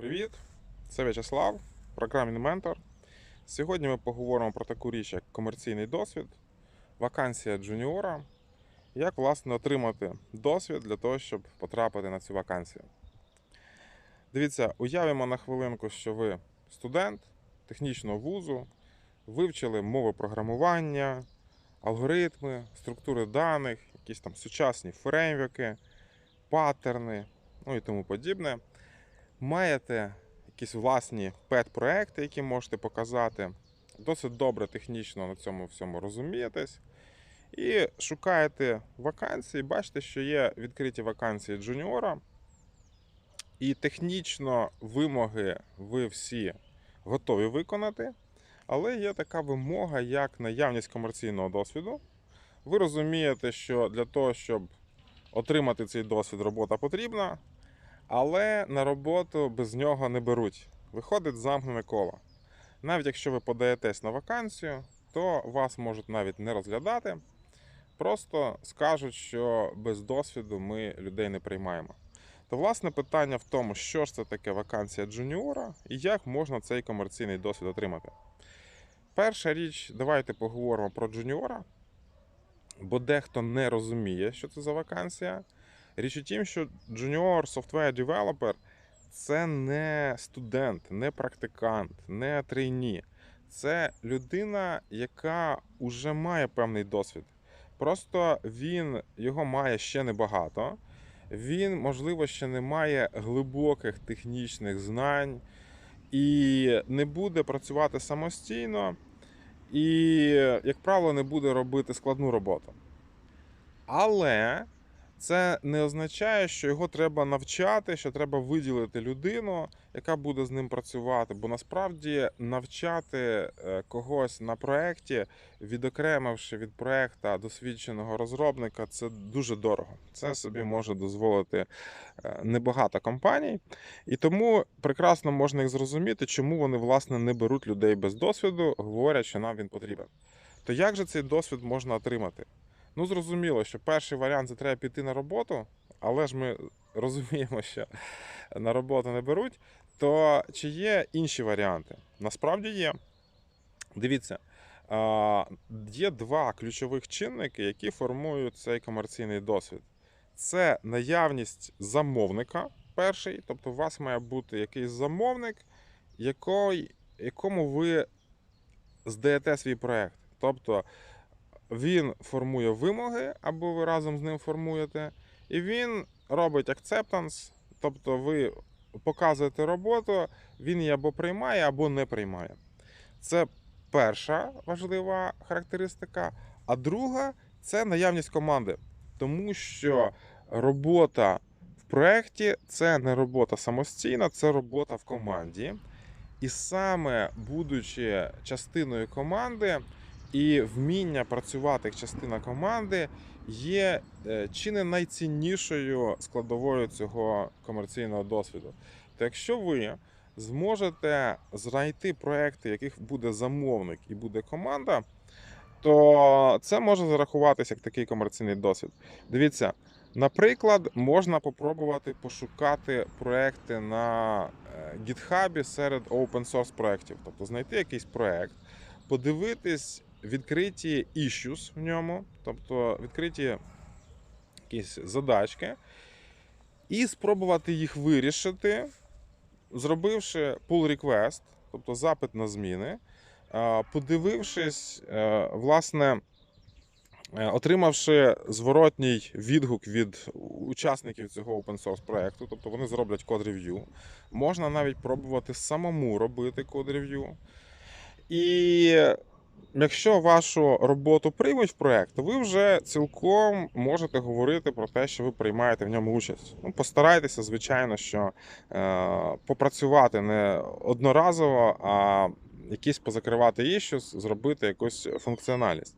Привіт! Це В'ячеслав, програмний ментор. Сьогодні ми поговоримо про таку річ, як комерційний досвід, вакансія джуніора, як власне отримати досвід для того, щоб потрапити на цю вакансію. Дивіться, уявимо на хвилинку, що ви студент технічного вузу, вивчили мови програмування, алгоритми, структури даних, якісь там сучасні фреймворки, паттерни, ну і тому подібне маєте якісь власні пет-проекти, які можете показати, досить добре технічно на цьому всьому розумієтесь. І шукаєте вакансії, бачите, що є відкриті вакансії джуніора. І технічно вимоги ви всі готові виконати, але є така вимога, як наявність комерційного досвіду. Ви розумієте, що для того, щоб отримати цей досвід, робота потрібна, але на роботу без нього не беруть. Виходить замкнене коло. Навіть якщо ви подаєтесь на вакансію, то вас можуть навіть не розглядати. Просто скажуть, що без досвіду ми людей не приймаємо. То, власне, питання в тому, що ж це таке вакансія джуніора і як можна цей комерційний досвід отримати. Перша річ, давайте поговоримо про джуніора, бо дехто не розуміє, що це за вакансія. Річ у тім, що Junior Software Developer це не студент, не практикант, не трейні. Це людина, яка вже має певний досвід. Просто він його має ще небагато. Він, можливо, ще не має глибоких технічних знань і не буде працювати самостійно, і, як правило, не буде робити складну роботу. Але це не означає, що його треба навчати, що треба виділити людину, яка буде з ним працювати. Бо насправді навчати е, когось на проєкті, відокремивши від проєкта досвідченого розробника, це дуже дорого. Це собі може дозволити е, небагато компаній. І тому прекрасно можна їх зрозуміти, чому вони власне не беруть людей без досвіду, говорять, що нам він потрібен. То як же цей досвід можна отримати? Ну, зрозуміло, що перший варіант це треба піти на роботу, але ж ми розуміємо, що на роботу не беруть. То чи є інші варіанти? Насправді є. Дивіться, є два ключових чинники, які формують цей комерційний досвід. Це наявність замовника перший, тобто у вас має бути якийсь замовник, який, якому ви здаєте свій проект. Тобто він формує вимоги, або ви разом з ним формуєте, і він робить акцептанс, тобто ви показуєте роботу, він її або приймає, або не приймає. Це перша важлива характеристика. А друга це наявність команди, тому що робота в проєкті це не робота самостійна, це робота в команді. І саме будучи частиною команди, і вміння працювати як частина команди є е, чи не найціннішою складовою цього комерційного досвіду. То якщо ви зможете знайти проекти, яких буде замовник і буде команда, то це може зарахуватися як такий комерційний досвід. Дивіться, наприклад, можна попробувати пошукати проекти на е, GitHub серед open source проєктів, тобто знайти якийсь проект, подивитись відкриті issues в ньому, тобто відкриті якісь задачки, і спробувати їх вирішити, зробивши pull request, тобто запит на зміни, подивившись, е, власне. е, Отримавши зворотній відгук від учасників цього open source проекту, тобто вони зроблять код рев'ю, можна навіть пробувати самому робити код рев'ю. І Якщо вашу роботу приймуть в проект, то ви вже цілком можете говорити про те, що ви приймаєте в ньому участь. Ну, постарайтеся, звичайно, що е, попрацювати не одноразово, а якісь позакривати іщус, зробити якусь функціональність.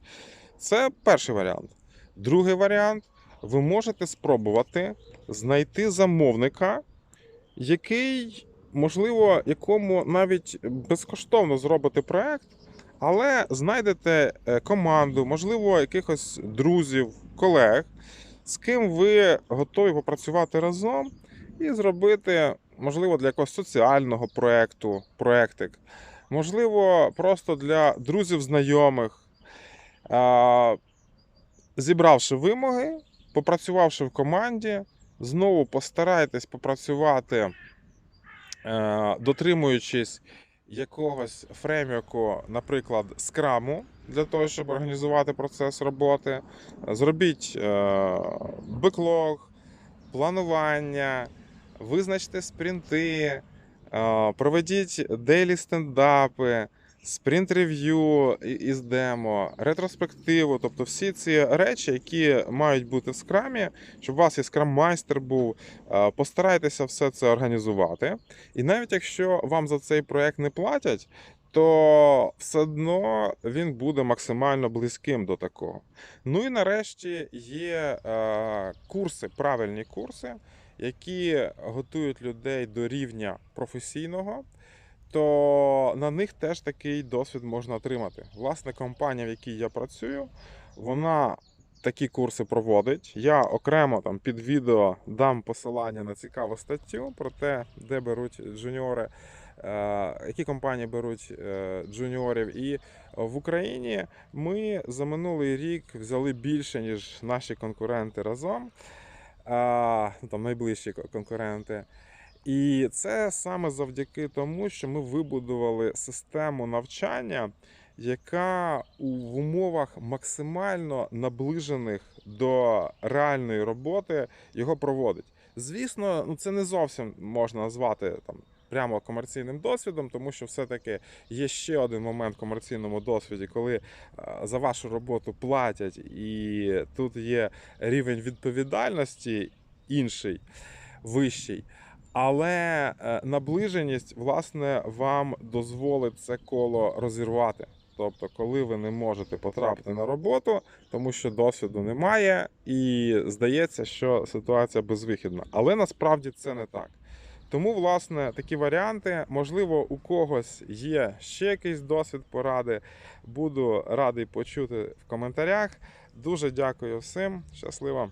Це перший варіант. Другий варіант ви можете спробувати знайти замовника, який, можливо, якому навіть безкоштовно зробити проект. Але знайдете е, команду, можливо, якихось друзів, колег, з ким ви готові попрацювати разом і зробити можливо, для якогось соціального проекту, проектик, можливо, просто для друзів, знайомих. Зібравши вимоги, попрацювавши в команді, знову постарайтесь попрацювати, е, дотримуючись якогось фреймворку, наприклад, скраму, для того, щоб організувати процес роботи. Зробіть е, беклог, планування, визначте спринти, е, проведіть дейлі стендапи, спринт-рев'ю із демо, ретроспективу, тобто всі ці речі, які мають бути в скрамі, щоб у вас є скрам-майстер був, е, постарайтеся все це організувати. І навіть якщо вам за цей проект не платять, то все одно він буде максимально близьким до такого. Ну і нарешті є е, курси, правильні курси, які готують людей до рівня професійного. То на них теж такий досвід можна отримати. Власне, компанія, в якій я працюю, вона такі курси проводить. Я окремо там під відео дам посилання на цікаву статтю про те, де беруть джуніори, е, які компанії беруть е, джуніорів. І в Україні ми за минулий рік взяли більше, ніж наші конкуренти разом, е, ну, там найближчі конкуренти. І це саме завдяки тому, що ми вибудували систему навчання, яка в умовах максимально наближених до реальної роботи його проводить. Звісно, ну це не зовсім можна назвати там прямо комерційним досвідом, тому що все-таки є ще один момент в комерційному досвіді, коли е, за вашу роботу платять, і тут є рівень відповідальності інший, вищий. Але е, наближеність, власне, вам дозволить це коло розірвати. Тобто, коли ви не можете потрапити на роботу, тому що досвіду немає, і здається, що ситуація безвихідна. Але насправді це не так. Тому, власне, такі варіанти. Можливо, у когось є ще якийсь досвід поради. Буду радий почути в коментарях. Дуже дякую всім. Щасливо!